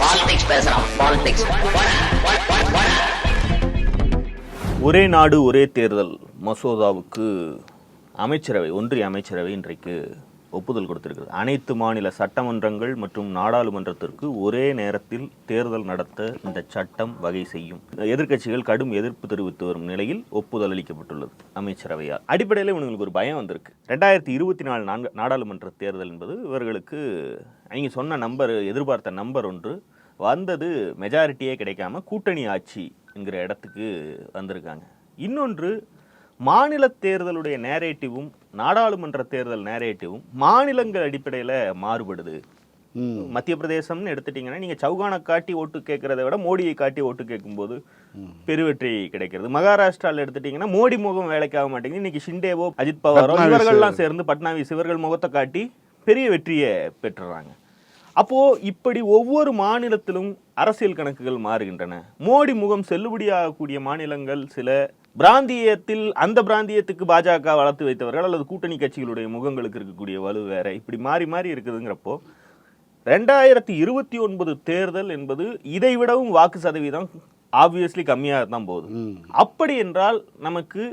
Politics பேசுறான் politics ஒரே நாடு ஒரே தேர்தல். மசோதாவுக்கு அமைச்சரவை ஒன்றிய அமைச்சரவை இன்றைக்கு ஒப்புதல் கொடுத்திருக்கிறது. அனைத்து மாநில சட்டமன்றங்கள் மற்றும் நாடாளுமன்றத்திற்கு ஒரே நேரத்தில் தேர்தல் நடத்த இந்த சட்டம் வகை செய்யும். எதிர்க்கட்சிகள் கடும் எதிர்ப்பு தெரிவித்து வரும் நிலையில் ஒப்புதல் அளிக்கப்பட்டுள்ளது. அமைச்சரவையால். அடிப்படையில் இவங்களுக்கு ஒரு பயம் வந்திருக்கு. ரெண்டாயிரத்தி இருபத்தி நாலு நான்கு நாடாளுமன்ற தேர்தல் என்பது இவர்களுக்கு அவங்க சொன்ன நம்பர் எதிர்பார்த்த நம்பர் ஒன்று. வந்தது மெஜாரிட்டியே கிடைக்காம கூட்டணி ஆட்சி என்கிற இடத்துக்கு வந்திருக்காங்க. இன்னொன்று மாநில தேர்தலுடைய நேரேட்டிவும் நாடாளுமன்ற தேர்தல் நேரேட்டிவும் மாநிலங்கள் அடிப்படையில் மாறுபடுது. மத்திய பிரதேசம்னு எடுத்துட்டீங்கன்னா நீங்க சௌகானை காட்டி ஓட்டு கேட்கறத விட மோடியை காட்டி ஓட்டு கேட்கும்போது பெருவெற்றி கிடைக்கிறது. மகாராஷ்டிரால எடுத்துட்டீங்கன்னா மோடி முகம் வேலைக்காக மாட்டேங்குது. இன்னைக்கு ஷிண்டேவோ அஜித் பவாரோ இவர்கள்லாம் சேர்ந்து பட்னாவிஸ் இவர்கள் முகத்தை காட்டி பெரிய வெற்றியை பெற்றுறாங்க. அப்போ இப்படி ஒவ்வொரு மாநிலத்திலும் அரசியல் கணக்குகள் மாறுகின்றன. மோடி முகம் செல்லுபடியாகக்கூடிய மாநிலங்கள் சில பிராந்தியத்தில் அந்த பிராந்தியத்துக்கு பாஜக வளர்த்து வைத்தவர்கள் அல்லது கூட்டணி கட்சிகளுடைய முகங்களுக்கு இருக்கக்கூடிய வலு வேற. இப்படி மாறி மாறி இருக்குதுங்கிறப்போ ரெண்டாயிரத்தி இருபத்தி ஒன்பது தேர்தல் என்பது இதை விடவும் வாக்கு சதவீதம் ஆப்வியஸ்லி கம்மியாக தான் போகுது அப்படி என்றால் நமக்கு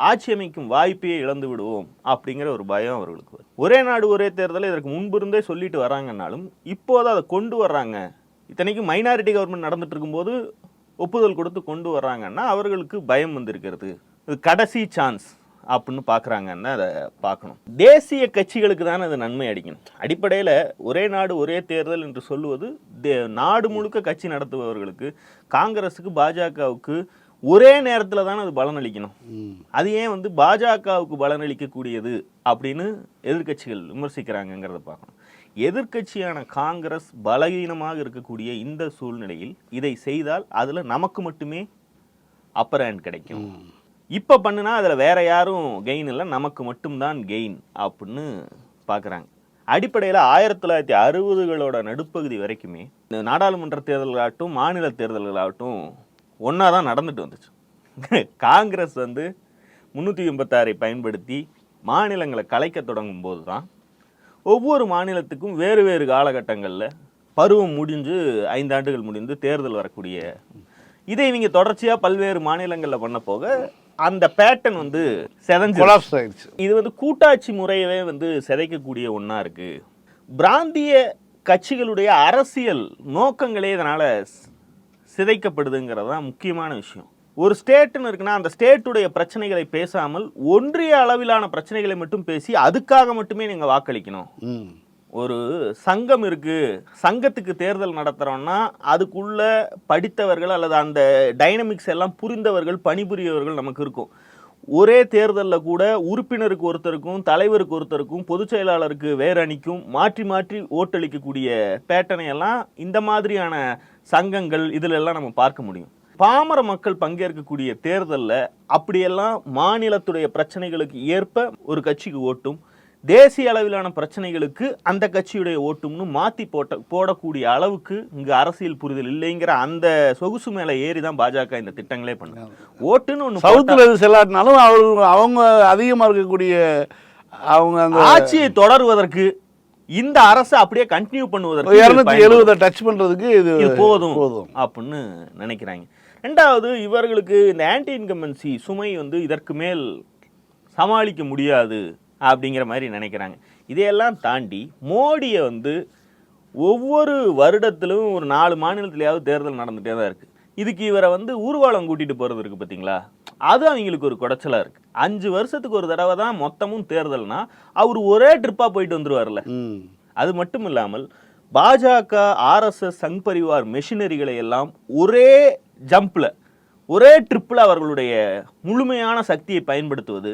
ஆட்சி அமைக்கும் வாய்ப்பையே இழந்து விடுவோம் அப்படிங்கிற ஒரு பயம் அவர்களுக்கு வரும். ஒரே நாடு ஒரே தேர்தல் இதற்கு முன்பிருந்தே சொல்லிட்டு வராங்கன்னாலும் இப்போது அதை கொண்டு வர்றாங்க. இத்தனைக்கும் மைனாரிட்டி கவர்மெண்ட் நடந்துட்டு இருக்கும்போது ஒப்புதல் கொடுத்து கொண்டு வர்றாங்கன்னா அவர்களுக்கு பயம் வந்திருக்கிறது. இது கடைசி சான்ஸ் அப்படின்னு பார்க்குறாங்கன்னு அதை பார்க்கணும். தேசிய கட்சிகளுக்கு தானே அது நன்மை அடிக்கணும். அடிப்படையில் ஒரே நாடு ஒரே தேர்தல் என்று சொல்லுவது தே- நாடு முழுக்க கட்சி நடத்துபவர்களுக்கு காங்கிரஸுக்கு பாஜகவுக்கு ஒரே நேரத்தில் தானே அது பலனளிக்கணும். அது ஏன் வந்து பாஜகவுக்கு பலனளிக்கக்கூடியது அப்படின்னு எதிர்க்கட்சிகள் விமர்சிக்கிறாங்கங்கிறத பார்க்கணும். எதிர்க்கட்சியான காங்கிரஸ் பலகீனமாக இருக்கக்கூடிய இந்த சூழ்நிலையில் இதை செய்தால் அதில் நமக்கு மட்டுமே அப்பர் ஹேண்ட் கிடைக்கும். இப்போ பண்ணுனா அதில் வேற யாரும் கெயின் இல்லை நமக்கு மட்டும்தான் கெயின் அப்படின்னு பார்க்குறாங்க அடிப்படையில் ஆயிரத்தி தொள்ளாயிரத்தி அறுபதுகளோட நடுப்பகுதி வரைக்குமே இந்த நாடாளுமன்ற தேர்தல்களாகட்டும் மாநில தேர்தல்களாகட்டும் ஒன்றா தான் நடந்துட்டு வந்துச்சு. காங்கிரஸ் வந்து முந்நூற்றி எண்பத்தாறை பயன்படுத்தி மாநிலங்களை கலைக்க தொடங்கும் போது தான் ஒவ்வொரு மாநிலத்துக்கும் வேறு வேறு காலகட்டங்களில் பருவம் முடிஞ்சு ஐந்தாண்டுகள் முடிந்து தேர்தல் வரக்கூடிய இதை இவங்க தொடர்ச்சியாக பல்வேறு மாநிலங்களில் பண்ண போக அந்த பேட்டர்ன் வந்து செதஞ்சு ஆயிடுச்சு இது வந்து கூட்டாட்சி முறையவே வந்து சிதைக்கக்கூடிய ஒன்றா இருக்கு. பிராந்திய கட்சிகளுடைய அரசியல் நோக்கங்களே இதனால சிதைக்கப்படுதுங்கிறது தான் முக்கியமான விஷயம். ஒரு ஸ்டேட்னு இருக்குன்னா அந்த ஸ்டேட்டுடைய பிரச்சனைகளை பேசாமல் ஒன்றிய அளவிலான பிரச்சனைகளை மட்டும் பேசி அதுக்காக மட்டுமே நீங்க வாக்களிக்கணும். ஒரு சங்கம் இருக்கு சங்கத்துக்கு தேர்தல் நடத்துறோம்னா அதுக்குள்ள படித்தவர்கள் அல்லது அந்த டைனமிக்ஸ் எல்லாம் புரிந்தவர்கள் பணிபுரியவர்கள் நமக்கு இருக்கும். ஒரே தேர்தலில் கூட உறுப்பினருக்கு ஒருத்தருக்கும் தலைவருக்கு ஒருத்தருக்கும் பொதுச் செயலாளருக்கு வேற அணிக்கும் மாற்றி மாற்றி ஓட்டளிக்கக்கூடிய பேட்டனை எல்லாம் இந்த மாதிரியான சங்கங்கள் இதில் எல்லாம் நம்ம பார்க்க முடியும். பாமர மக்கள் பங்கேற்கக்கூடிய தேர்தலில் அப்படியெல்லாம் மாநிலத்துடைய பிரச்சனைகளுக்கு ஏற்ப ஒரு கட்சிக்கு ஓட்டும் தேசிய அளவிலான பிரச்சனைகளுக்கு அந்த கட்சியுடைய ஓட்டும்னு மாத்தி போட்ட போடக்கூடிய அளவுக்கு இங்க அரசியல் புரிதல் இல்லைங்கிற அந்த சொகுசு மேல ஏறி தான் பாஜக இந்த திட்டங்களே பண்ணுது. ஓட்டுன்னு போட்டா- சவுத்தில் எது செல்லாட்டினாலும் அவங்க அவங்க அதிகமாக இருக்கக்கூடிய அவங்க அந்த ஆட்சியை தொடருவதற்கு இந்த அரசு அப்படியே கண்டினியூ பண்ணுவதற்கு இரநூத்தி. எழுபதை டச் பண்ணுறதுக்கு இது இது போதும் போதும். அப்படின்னு நினைக்கிறாங்க. ரெண்டாவது இவர்களுக்கு இந்த ஆன்டி இன்கம்பன்சி சுமை வந்து இதற்கு மேல் சமாளிக்க முடியாது. அப்படிங்கிற மாதிரி நினைக்கிறாங்க. இதையெல்லாம் தாண்டி மோடியை வந்து ஒவ்வொரு வருடத்திலும் ஒரு நாலு மாநிலத்திலேயாவது தேர்தல் நடந்துட்டே தான் இருக்கு. இதுக்கு இவரை வந்து ஊர்வலம் கூட்டிட்டு போறது இருக்கு பாத்தீங்களா? அது அவங்களுக்கு ஒரு குடைச்சலா இருக்கு. அஞ்சு வருஷத்துக்கு ஒரு தடவை தான் மொத்தமும் தேர்தல்னா அவர் ஒரே ட்ரிப்பா போயிட்டு வந்துருவார்ல அது மட்டும் இல்லாமல் பாஜக ஆர்எஸ்எஸ் சங் பரிவார் மெஷினரிகளை எல்லாம் ஒரே ஜம்ப்ல ஒரே ட்ரிப்பில் அவர்களுடைய முழுமையான சக்தியை பயன்படுத்துவது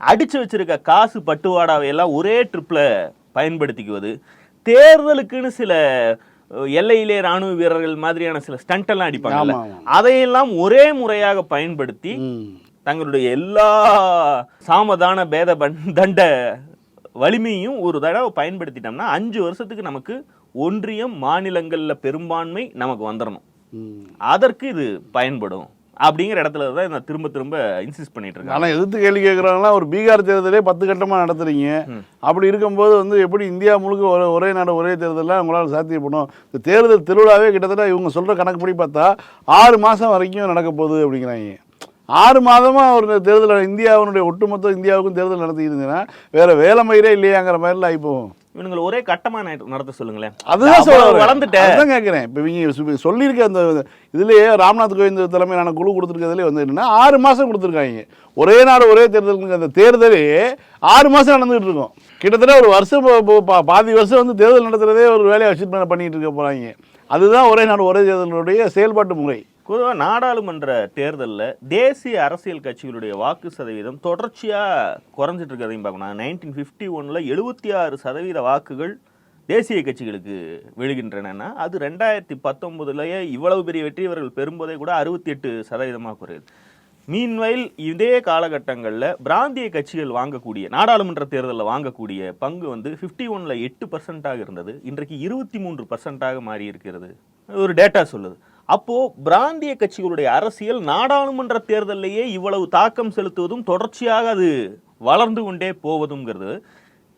அடிச்சு வச்சிருக்க காசு பட்டுவாடாவை எல்லாம் ஒரே ட்ரிப்பில் பயன்படுத்திக்குவது. தேர்தலுக்குன்னு சில எல்லையிலே ராணுவ வீரர்கள் மாதிரியான சில ஸ்டண்ட் எல்லாம் அடிப்பாங்கல்ல. அதையெல்லாம் ஒரே முறையாக பயன்படுத்தி தங்களுடைய எல்லா சாமதான பேத தண்ட வலிமையும் ஒரு தடவை பயன்படுத்திட்டோம்னா அஞ்சு வருஷத்துக்கு நமக்கு ஒன்றியம் மாநிலங்கள்ல பெரும்பான்மை நமக்கு வந்துடணும் அதற்கு இது பயன்படும். அப்படிங்கிற இடத்துல தான் நான் திரும்ப திரும்ப இன்சிஸ்ட் பண்ணிட்டு இருக்கேன். ஆனால் எதிர்த்து கேள்வி கேட்குறாங்கன்னா ஒரு பீகார் தேர்தலே பத்து கட்டமாக நடத்துறீங்க. அப்படி இருக்கும்போது வந்து எப்படி இந்தியா முழுக்க ஒரே ஒரே நாடு ஒரே தேர்தலில் உங்களால் சாத்தியப்படும்? இந்த தேர்தல் திருவிழாவே கிட்டத்தட்ட இவங்க சொல்கிற கணக்குப்படி பார்த்தா ஆறு மாதம் வரைக்கும் நடக்க போகுது அப்படிங்கிறாங்க. ஆறு மாதமாக ஒரு தேர்தல் இந்தியாவினுடைய ஒட்டுமொத்த இந்தியாவுக்கும் தேர்தல் நடத்திட்டு இருந்தீங்கன்னா வேற வேலை மயிரே இல்லையாங்கிற மாதிரிலாம் ஆகிப்போம் இவனுங்களை ஒரே கட்டமா நட- நடத்த சொல்லுங்களேன். அதுதான். வளர்ந்துட்டேன். அதுதான் கேட்குறேன் இப்போ இவங்க சொல்லியிருக்க அந்த இதுலேயே ராம்நாத் கோவிந்த் தலைமையிலான குழு கொடுத்துருக்கிறதுலே வந்து என்னன்னா ஆறு மாதம் கொடுத்துருக்காங்க. ஒரே நாடு ஒரே தேர்தலுக்கு அந்த தேர்தலே ஆறு மாதம் நடந்துகிட்டு இருக்கும். கிட்டத்தட்ட ஒரு வருஷம் பாதி வருஷம் வந்து தேர்தல் நடத்துறதே ஒரு வேலையை வச்சுட்டு பண்ணிட்டு இருக்க போகிறாங்க அதுதான் ஒரே நாடு ஒரே தேர்தலுடைய செயல்பாட்டு முறை. பொதுவாக நாடாளுமன்ற தேர்தலில் தேசிய அரசியல் கட்சிகளுடைய வாக்கு சதவீதம் தொடர்ச்சியாக குறைஞ்சிட்டு இருக்கிறதையும் பார்க்கணும். நைன்டீன் ஃபிஃப்டி ஒனில் எழுபத்தி ஆறு சதவீத வாக்குகள் தேசிய கட்சிகளுக்கு விழுகின்றன அது ரெண்டாயிரத்தி பத்தொன்பதுலேயே இவ்வளவு பெரிய வெற்றி இவர்கள் பெறும்போதே கூட அறுபத்தி எட்டு சதவீதமாக குறையுது. மீன்வைல் இதே காலகட்டங்களில் பிராந்திய கட்சிகள் வாங்கக்கூடிய நாடாளுமன்ற தேர்தலில் வாங்கக்கூடிய பங்கு வந்து ஃபிஃப்டி ஒனில் எட்டு பர்சன்ட்டாக இருந்தது. இன்றைக்கு இருபத்தி மூன்று பர்சன்ட்டாக மாறி இருக்கிறது ஒரு டேட்டா சொல்லுது. அப்போ பிராந்திய கட்சிகளுடைய அரசியல் நாடாளுமன்ற தேர்தலிலேயே இவ்வளவு தாக்கம் செலுத்துவதும் தொடர்ச்சியாக அது வளர்ந்து கொண்டே போவதுங்கிறது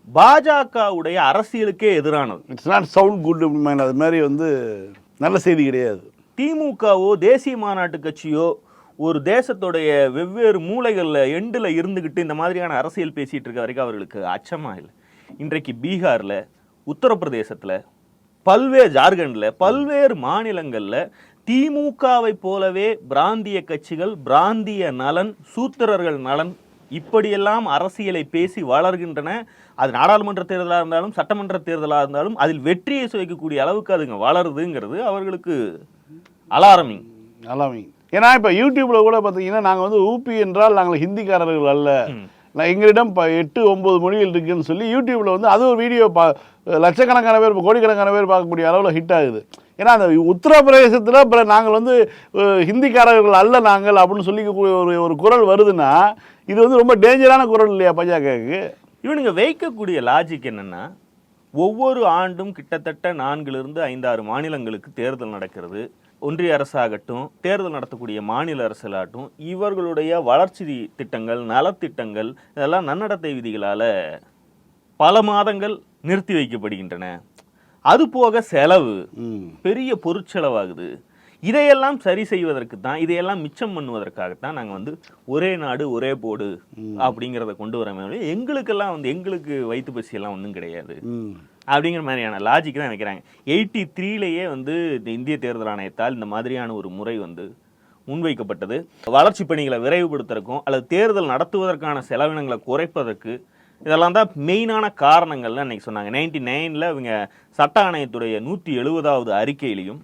பாஜகவுடைய அரசியலுக்கே எதிரானது. இட்ஸ் நாட் சவுண்ட் குட் அது மாதிரி வந்து நல்ல செய்தி கிடையாது. திமுகவோ தேசிய மாநாட்டு கட்சியோ ஒரு தேசத்துடைய வெவ்வேறு மூலைகளில் எண்டில் இருந்துக்கிட்டு இந்த மாதிரியான அரசியல் பேசிட்டு இருக்க வரைக்கும் அவர்களுக்கு அச்சமா இல்லை. இன்றைக்கு பீகாரில் உத்தரப்பிரதேசத்தில் பல்வேறு ஜார்க்கண்டில் பல்வேறு மாநிலங்களில் திமுகவை போலவே பிராந்திய கட்சிகள் பிராந்திய நலன் சூத்திரர்கள் நலன் இப்படியெல்லாம் அரசியலை பேசி வளர்கின்றன. அது நாடாளுமன்ற தேர்தலாக இருந்தாலும் சட்டமன்ற தேர்தலாக இருந்தாலும் அதில் வெற்றியை சுவைக்கக்கூடிய அளவுக்கு அதுங்க வளருதுங்கிறது அவர்களுக்கு அலாரமிங் நல்லாமே ஏன்னா இப்போ யூடியூப்ல கூட பார்த்தீங்கன்னா நாங்கள் வந்து ஊபி என்றால் நாங்கள் ஹிந்திக்காரர்கள் அல்ல. எங்களிடம் ப எட்டு ஒம்பது மொழிகள் இருக்குன்னு சொல்லி யூடியூப்ல வந்து அது ஒரு வீடியோ பா லட்சக்கணக்கான பேர் இப்ப கோடிக்கணக்கான பேர் பார்க்கக்கூடிய அளவில் ஹிட் ஆகுது. ஏன்னா அந்த உத்தரப்பிரதேசத்தில் அப்புறம் நாங்கள் வந்து ஹிந்திக்காரர்கள் அல்ல நாங்கள் அப்படின்னு சொல்லி ஒரு ஒரு குரல் வருதுன்னா இது வந்து ரொம்ப டேஞ்சரான குரல் இல்லையா பாஜகவுக்கு? இவனுங்க வைக்கக்கூடிய லாஜிக் என்னென்னா ஒவ்வொரு ஆண்டும் கிட்டத்தட்ட நான்கிலிருந்து ஐந்தாறு மாநிலங்களுக்கு தேர்தல் நடக்கிறது. ஒன்றிய அரசாகட்டும் தேர்தல் நடத்தக்கூடிய மாநில அரசாகட்டும் இவர்களுடைய வளர்ச்சி திட்டங்கள் நலத்திட்டங்கள் இதெல்லாம் நன்னடத்தை விதிகளால் பல மாதங்கள் நிறுத்தி வைக்கப்படுகின்றன. அது போக செலவு பெரிய பொருட்செலவாகுது. இதையெல்லாம் சரி செய்வதற்கு தான் இதையெல்லாம் மிச்சம் பண்ணுவதற்காகத்தான் நாங்கள் வந்து ஒரே நாடு ஒரே போடு அப்படிங்கிறத கொண்டு வரமே எங்களுக்கெல்லாம் வந்து எங்களுக்கு வயிற்று பசியெல்லாம் ஒன்றும் கிடையாது. அப்படிங்கிற மாதிரியான லாஜிக் தான் வைக்கிறாங்க எயிட்டி த்ரீலேயே வந்து இந்த இந்திய தேர்தல் ஆணையத்தால் இந்த மாதிரியான ஒரு முறை வந்து முன்வைக்கப்பட்டது. வளர்ச்சி பணிகளை விரைவுபடுத்துறதுக்கும் அல்லது தேர்தல் நடத்துவதற்கான செலவினங்களை குறைப்பதற்கு இதெல்லாம் தான் மெயினான காரணங்கள்னு அன்றைக்கி சொன்னாங்க. நைன்டி நைனில் இவங்க சட்ட ஆணையத்துடைய நூற்றி எழுபதாவது அறிக்கையிலையும்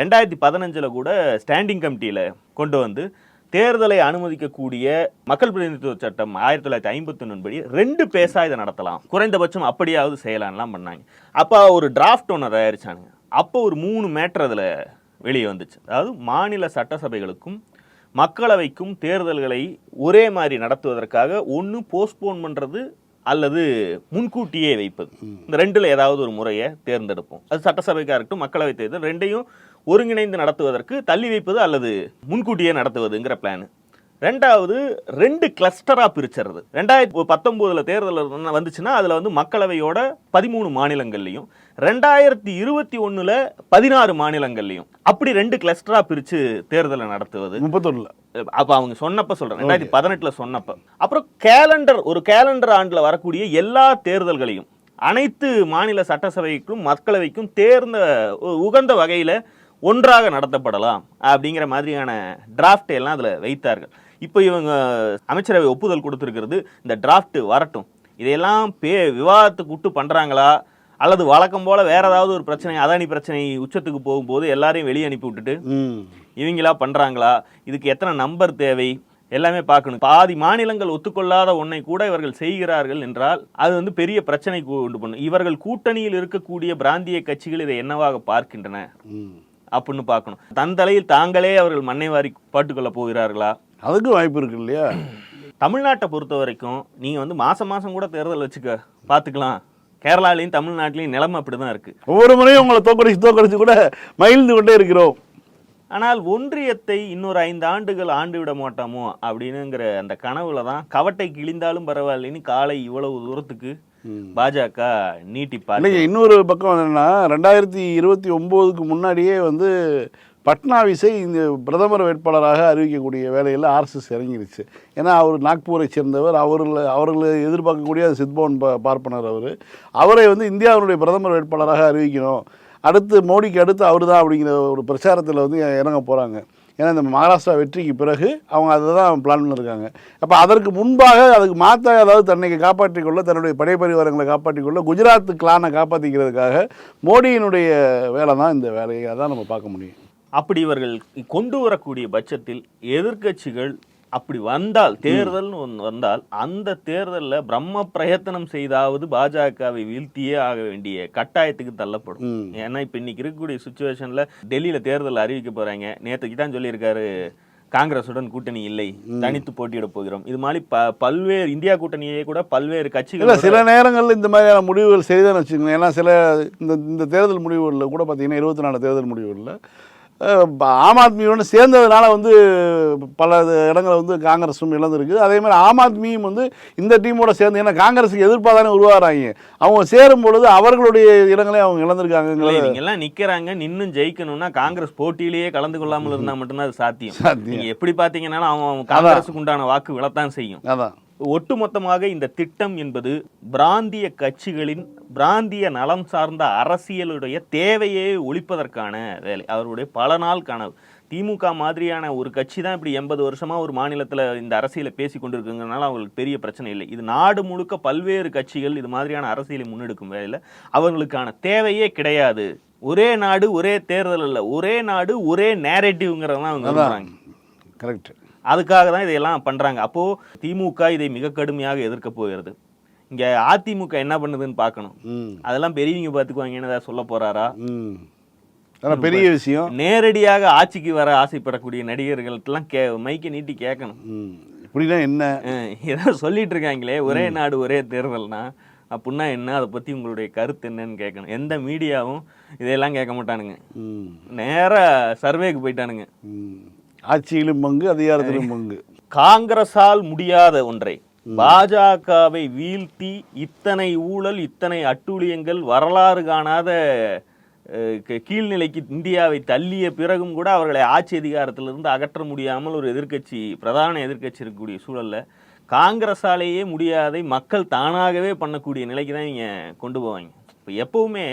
ரெண்டாயிரத்தி பதினஞ்சில் கூட ஸ்டாண்டிங் கமிட்டியில் கொண்டு வந்து தேர்தலை அனுமதிக்கக்கூடிய மக்கள் பிரதிநிதித்துவ சட்டம் ஆயிரத்தி தொள்ளாயிரத்தி ஐம்பத்தி படி ரெண்டு பேசா இதை நடத்தலாம். குறைந்தபட்சம் அப்படியாவது செய்யலாம்லாம் பண்ணாங்க. அப்போ ஒரு டிராஃப்ட் ஒன்று தயாரிச்சானுங்க. அப்போ ஒரு மூணு மேட்டர் அதில் வெளியே வந்துச்சு. அதாவது மாநில சட்டசபைகளுக்கும் மக்களவைக்கும் தேர்தல்களை ஒரே மாதிரி நடத்துவதற்காக ஒன்று போஸ்ட்போன் பண்ணுறது அல்லது முன்கூட்டியே வைப்பது. இந்த ரெண்டில் ஏதாவது ஒரு முறையை தேர்ந்தெடுப்போம். அது சட்டசபைக்காக இருக்கட்டும் மக்களவை தேர்தல் ரெண்டையும் ஒருங்கிணைந்து நடத்துவதற்கு தள்ளி வைப்பது அல்லது முன்கூட்டியே நடத்துவதுங்கிற பிளான் ரெண்டாவது ரெண்டு கிளஸ்டராக பிரிச்சிடுறது ரெண்டாயிரத்தி பத்தொம்போதில் தேர்தல் வந்துச்சுன்னா அதில் வந்து மக்களவையோட பதிமூணு மாநிலங்கள்லையும் ரெண்டாயிரத்தி இருபத்தி ஒண்ணுல பதினாறு மாநிலங்கள்லையும் அப்படி ரெண்டு கிளஸ்டரா பிரிச்சு தேர்தலை நடத்துவது. முப்பத்தொன்னில். அப்ப அவங்க சொன்னப்ப சொல்றேன். ரெண்டாயிரத்தி பதினெட்டுல சொன்னப்ப. அப்புறம் கேலண்டர் ஒரு கேலண்டர் ஆண்டுல வரக்கூடிய எல்லா தேர்தல்களையும் அனைத்து மாநில சட்டசபைக்கும் மக்களவைக்கும் தேர்ந்த உகந்த வகையில ஒன்றாக நடத்தப்படலாம் அப்படிங்கிற மாதிரியான டிராஃப்ட் எல்லாம் அதுல வைத்தார்கள். இப்போ இவங்க அமைச்சரவை ஒப்புதல் கொடுத்திருக்கிறது இந்த டிராஃப்ட் வரட்டும். இதையெல்லாம் பே விவாதத்துக்கு விட்டு பண்றாங்களா? அல்லது வழக்கம் போல வேற ஏதாவது ஒரு பிரச்சனை அதானி பிரச்சனை உச்சத்துக்கு போகும்போது எல்லாரையும் வெளியே அனுப்பி விட்டுட்டு இவங்களா பண்றாங்களா? இதுக்கு எத்தனை நம்பர் தேவை? எல்லாமே பார்க்கணும். பாதி மாநிலங்கள் ஒத்துக்கொள்ளாத ஒன்றை கூட இவர்கள் செய்கிறார்கள் என்றால் அது வந்து பெரிய பிரச்சனைக்கு உண்டு பண்ணும் இவர்கள் கூட்டணியில் இருக்கக்கூடிய பிராந்திய கட்சிகள் இதை என்னவாக பார்க்கின்றன? அப்படின்னு பார்க்கணும். தன் தலையில் தாங்களே அவர்கள் மண்ணை வாரி பாட்டுக்கொள்ள போகிறார்களா? அதுக்கும் வாய்ப்பு இருக்கு இல்லையா? தமிழ்நாட்டை பொறுத்த வரைக்கும் நீங்க வந்து மாசம் மாசம் கூட தேர்தல் வச்சுக்க பார்த்துக்கலாம். கேரளாலையும் தமிழ்நாட்டிலையும் நிலைமை அப்படிதான் இருக்கு. ஒவ்வொரு முறையும் உங்களை தோக்கடிச்சு தோக்கடிச்சு கூட மகிழ்ந்து கொண்டே இருக்கிறோம். ஆனால் ஒன்றியத்தை இன்னொரு ஐந்து ஆண்டுகள் ஆண்டு விட மாட்டோமோ அப்படின்னுங்கிற அந்த கனவுல தான் கவட்டை கிழிந்தாலும் பரவாயில்லைன்னு காலை இவ்வளவு தூரத்துக்கு பாஜக நீட்டி இல்லைங்க இன்னொரு பக்கம் என்னன்னா ரெண்டாயிரத்தி இருபத்தி ஒம்போதுக்கு முன்னாடியே வந்து பட்னாவிஸை இந்த பிரதமர் வேட்பாளராக அறிவிக்கக்கூடிய வேலையில் ஆர்எஸ்எஸ் இறங்கிருச்சு. ஏன்னா அவர் நாக்பூரை சேர்ந்தவர் அவர்கள் அவர்களை எதிர்பார்க்கக்கூடிய சித்பவன் ப பார்ப்பனர் அவர். அவரை வந்து இந்தியாவினுடைய பிரதமர் வேட்பாளராக அறிவிக்கணும். அடுத்து மோடிக்கு அடுத்து அவர் தான் அப்படிங்கிற ஒரு பிரச்சாரத்தில் வந்து இறங்க போகிறாங்க ஏன்னா இந்த மகாராஷ்டிரா வெற்றிக்கு பிறகு அவங்க அதை தான் பிளான் பண்ணியிருக்காங்க அப்போ அதற்கு முன்பாக அதுக்கு மாற்ற அதாவது தன்னை காப்பாற்றிக்கொள்ள தன்னுடைய படைப்பரிவாரங்களை காப்பாற்றிக்கொள்ள குஜராத் கிளானை காப்பாற்றிக்கிறதுக்காக மோடியினுடைய வேலை தான் இந்த வேலையை தான் நம்ம பார்க்க முடியும். அப்படி இவர்கள் கொண்டு வரக்கூடிய பட்சத்தில் எதிர்க்கட்சிகள் அப்படி வந்தால் தேர்தல்னு ஒன்று வந்தால் அந்த தேர்தலில் பிரம்ம பிரயத்தனம் செய்தாவது பாஜகவை வீழ்த்தியே ஆக வேண்டிய கட்டாயத்துக்கு தள்ளப்படும். ஏன்னா இப்போ இன்னைக்கு இருக்கக்கூடிய சுச்சுவேஷன்ல டெல்லியில தேர்தல் அறிவிக்க போறாங்க. நேற்றுக்கு தான் சொல்லியிருக்காரு. காங்கிரசுடன் கூட்டணி இல்லை. தனித்து போட்டியிட போகிறோம். இது மாதிரி ப பல்வேறு இந்தியா கூட்டணியே கூட பல்வேறு கட்சிகள் சில நேரங்களில் இந்த மாதிரியான முடிவுகள் செய்தான்னு வச்சுக்கோங்க ஏன்னா சில இந்த இந்த தேர்தல் முடிவுகளில் கூட பார்த்தீங்கன்னா இருபத்தி நாலு தேர்தல் முடிவுகளில் ஆம் ஆத்மியோட சேர்ந்ததுனால வந்து பல இடங்களை வந்து காங்கிரஸும் இழந்திருக்கு அதே மாதிரி ஆம் ஆத்மியும் வந்து இந்த டீமோட சேர்ந்து ஏன்னா காங்கிரஸுக்கு எதிர்ப்பாக தானே உருவாகிறாங்க அவங்க சேரும் பொழுது அவர்களுடைய இடங்களை அவங்க இவங்க எல்லாம் நிக்கிறாங்க நின்னு ஜெயிக்கணும்னா காங்கிரஸ் போட்டியிலேயே கலந்து கொள்ளாமல் இருந்தா மட்டும்தான் அது சாத்தியம். சாத்தியம். நீங்க எப்படி பாத்தீங்கன்னா அவன் அவன் காங்கிரஸுக்கு உண்டான வாக்கு விழத்தான் செய்யும். அதான். ஒட்டுமொத்தமாக இந்த திட்டம் என்பது பிராந்திய கட்சிகளின் பிராந்திய நலம் சார்ந்த அரசியலுடைய தேவையை ஒழிப்பதற்கான வேலை. அவருடைய பல நாள் கனவு. திமுக மாதிரியான ஒரு கட்சி தான் இப்படி எண்பது வருஷமா ஒரு மாநிலத்துல இந்த அரசியலை பேசி கொண்டிருக்குங்கிறனால அவங்களுக்கு பெரிய பிரச்சனை இல்லை. இது நாடு முழுக்க பல்வேறு கட்சிகள் இது மாதிரியான அரசியலை முன்னெடுக்கும் வேலையில அவங்களுக்கான தேவையே கிடையாது. ஒரே நாடு ஒரே தேர்தல் இல்ல ஒரே நாடு ஒரே நேரேட்டிவ்ங்கிறதான் அவங்க கரெக்ட் அதுக்காக தான் இதையெல்லாம் பண்றாங்க. அப்போ திமுக இதை மிக கடுமையாக எதிர்க்க போகிறது. இங்க அதிமுக என்ன பண்ணுதுன்னு பார்க்கணும். அதெல்லாம் பெரியவங்க பார்த்துக்குவாங்கன்னு ஏதாவது சொல்ல போறாரா? ம். அதான் பெரிய விஷயம். நேரடியாக ஆட்சிக்கு வர ஆசைப்படக்கூடிய நடிகர்கள்ட்டெல்லாம் கே மைக்கை நீட்டி கேட்கணும். ம். இப்படின்னா என்ன? ஏதோ சொல்லிட்டு இருக்காங்களே. ஒரே நாடு ஒரே தேர்தல்னா. அப்படின்னா என்ன? அதை பத்தி உங்களுடைய கருத்து என்னன்னு கேட்கணும். எந்த மீடியாவும் இதெல்லாம் கேட்க மாட்டானுங்க. ம். நேரா சர்வேக்கு போயிட்டானுங்க. ஆட்சியிலும் பங்கு அதிகாரத்திலும் பங்கு. காங்கிரஸால் முடியாத ஒன்றை. பாஜகவை வீழ்த்தி இத்தனை ஊழல் இத்தனை அட்டூழியங்கள் வரலாறு காணாத கீழ்நிலைக்கு இந்தியாவை தள்ளிய பிறகும் கூட அவர்களை ஆட்சி அதிகாரத்திலிருந்து அகற்ற முடியாமல் ஒரு எதிர்க்கட்சி பிரதான எதிர்க்கட்சி இருக்கக்கூடிய சூழல்ல காங்கிரஸாலேயே முடியாதை மக்கள் தானாகவே பண்ணக்கூடிய நிலைக்கு தான் இங்க கொண்டு போவாங்க. இப்போ எப்போவுமே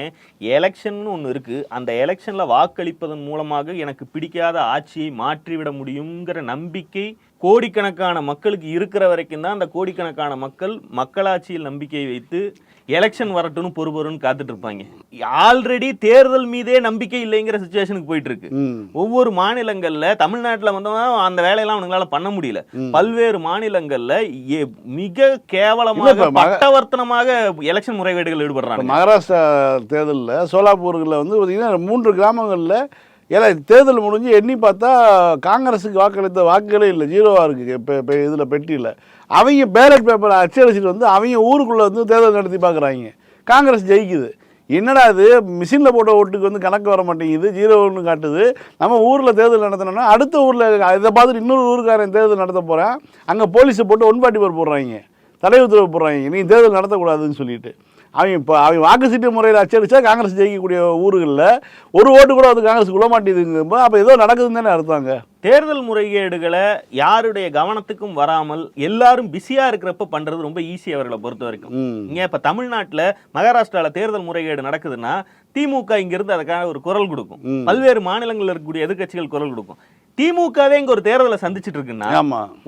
எலெக்ஷன் ஒன்று இருக்குது அந்த எலெக்ஷனில் வாக்களிப்பதன் மூலமாக எனக்கு பிடிக்காத ஆட்சியை மாற்றிவிட முடியுங்கிற நம்பிக்கை கோடிக்கணக்கான மக்களுக்கு இருக்கிற வரைக்கும் தான் அந்த கோடிக்கணக்கான மக்கள் மக்களாட்சியில் நம்பிக்கை வைத்து எலெக்ஷன் வரட்டும்னு பொறுபொருன்னு காத்துட்டு இருப்பாங்க ஆல்ரெடி தேர்தல் மீதே நம்பிக்கை இல்லைங்கிற சுச்சுவேஷனுக்கு போயிட்டு இருக்கு ஒவ்வொரு மாநிலங்கள்ல தமிழ்நாட்டுல வந்தவங்க அந்த வேலையெல்லாம் அவங்களால பண்ண முடியல. பல்வேறு மாநிலங்கள்ல மிக கேவலமாக பட்டவர்த்தனமாக எலெக்ஷன் முறைகேடுகள் ஈடுபடுறாங்க. மகாராஷ்டிரா தேர்தலில் சோலாப்பூர்களில் வந்து பார்த்தீங்கன்னா மூன்று கிராமங்களில் ஏன்னா தேர்தல் முடிஞ்சு எண்ணி பார்த்தா காங்கிரஸுக்கு வாக்களித்த வாக்குகளே இல்லை. ஜீரோவாக இருக்குது இப்போ இதில் பெட்டியில். அவங்க பேலட் பேப்பரை அச்சடிச்சிட்டு வந்து அவங்க ஊருக்குள்ளே வந்து தேர்தல் நடத்தி பார்க்குறாங்க. காங்கிரஸ் ஜெயிக்குது. என்னடா இது? மிஷினில் போட்ட ஓட்டுக்கு வந்து கணக்கு வர மாட்டேங்குது. ஜீரோ ஒன்று காட்டுது. நம்ம ஊரில் தேர்தல் நடத்தினோன்னா அடுத்த ஊரில் இதை பார்த்துட்டு இன்னொரு ஊருக்காரன் தேர்தல் நடத்த போகிறேன் அங்கே போலீஸை போட்டு ஒன் பார்ட்டி பேர் போடுறாங்க. தடை உத்தரவு போடுறாங்க. நீ தேர்தல் நடத்தக்கூடாதுன்னு சொல்லிட்டு. அவங்க இப்போ அவங்க வாக்கு சீட்டு முறையில் அச்சடிச்சா காங்கிரஸ் ஜெயிக்கக்கூடிய ஊர்களில் ஒரு ஓட்டு கூட வந்து காங்கிரஸ் விட மாட்டேங்குதுங்க அப்போ ஏதோ நடக்குதுன்னு தானே அர்த்தங்க தேர்தல் முறைகேடுகளை யாருடைய கவனத்துக்கும் வராமல் எல்லாரும் பிஸியா இருக்கிறப்ப பண்றது ரொம்ப ஈஸி அவர்களை பொறுத்த வரைக்கும். இங்க இப்ப தமிழ்நாட்டுல மகாராஷ்டிரால தேர்தல் முறைகேடு நடக்குதுன்னா திமுக இங்கிருந்து அதுக்காக ஒரு குரல் கொடுக்கும். பல்வேறு மாநிலங்கள்ல இருக்கக்கூடிய எதிர்க்கட்சிகள் குரல் கொடுக்கும். திமுகவே இங்க ஒரு தேர்தலை சந்திச்சிட்டு இருக்குன்னா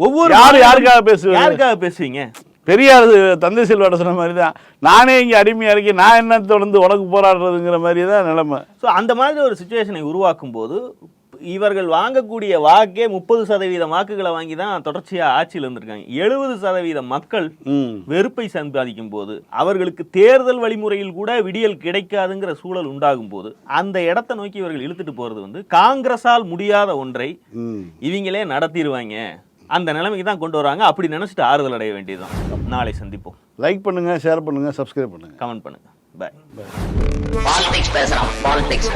ஒவ்வொரு யாருக்காக பேசுவது? யாருக்காக பேசுவீங்க? பெரியார் தந்தை செல்வாட சொன்ன மாதிரி தான் நானே இங்கே அடிமையாக இருக்கேன் நான் என்ன தொடர்ந்து உனக்கு போராடுறதுங்கிற மாதிரி தான் நிலைமை. ஸோ அந்த மாதிரி ஒரு சுச்சுவேஷனை உருவாக்கும் போது இவர்கள் வாங்கக்கூடிய வாக்கே முப்பது சதவீதம் வாக்குகளை வாங்கி தான் தொடர்ச்சியா ஆட்சியில் இருந்திருக்காங்க. எழுபது சதவீத மக்கள் வெறுப்பை சம்பாதிக்கும் போது அவர்களுக்கு தேர்தல் வழிமுறையில் கூட விடியல் கிடைக்காதுங்கிற சூழல் உண்டாகும் போது அந்த இடத்தை நோக்கி இவர்கள் இழுத்துட்டு போறது வந்து காங்கிரஸால் முடியாத ஒன்றை இவங்களே நடத்திடுவாங்க. அந்த நிலைமைக்கு தான் கொண்டு வராங்க. அப்படி நினைச்சிட்டு ஆறுதல் அடைய வேண்டியதுதான். நாளை சந்திப்போம். லைக் பண்ணுங்கள் ஷேர் பண்ணுங்கள் சப்ஸ்கிரைப் பண்ணுங்கள் கமெண்ட் பண்ணுங்க. பாய் பாலிடிக்ஸ் பேசுறான் பாலிடிக்ஸ்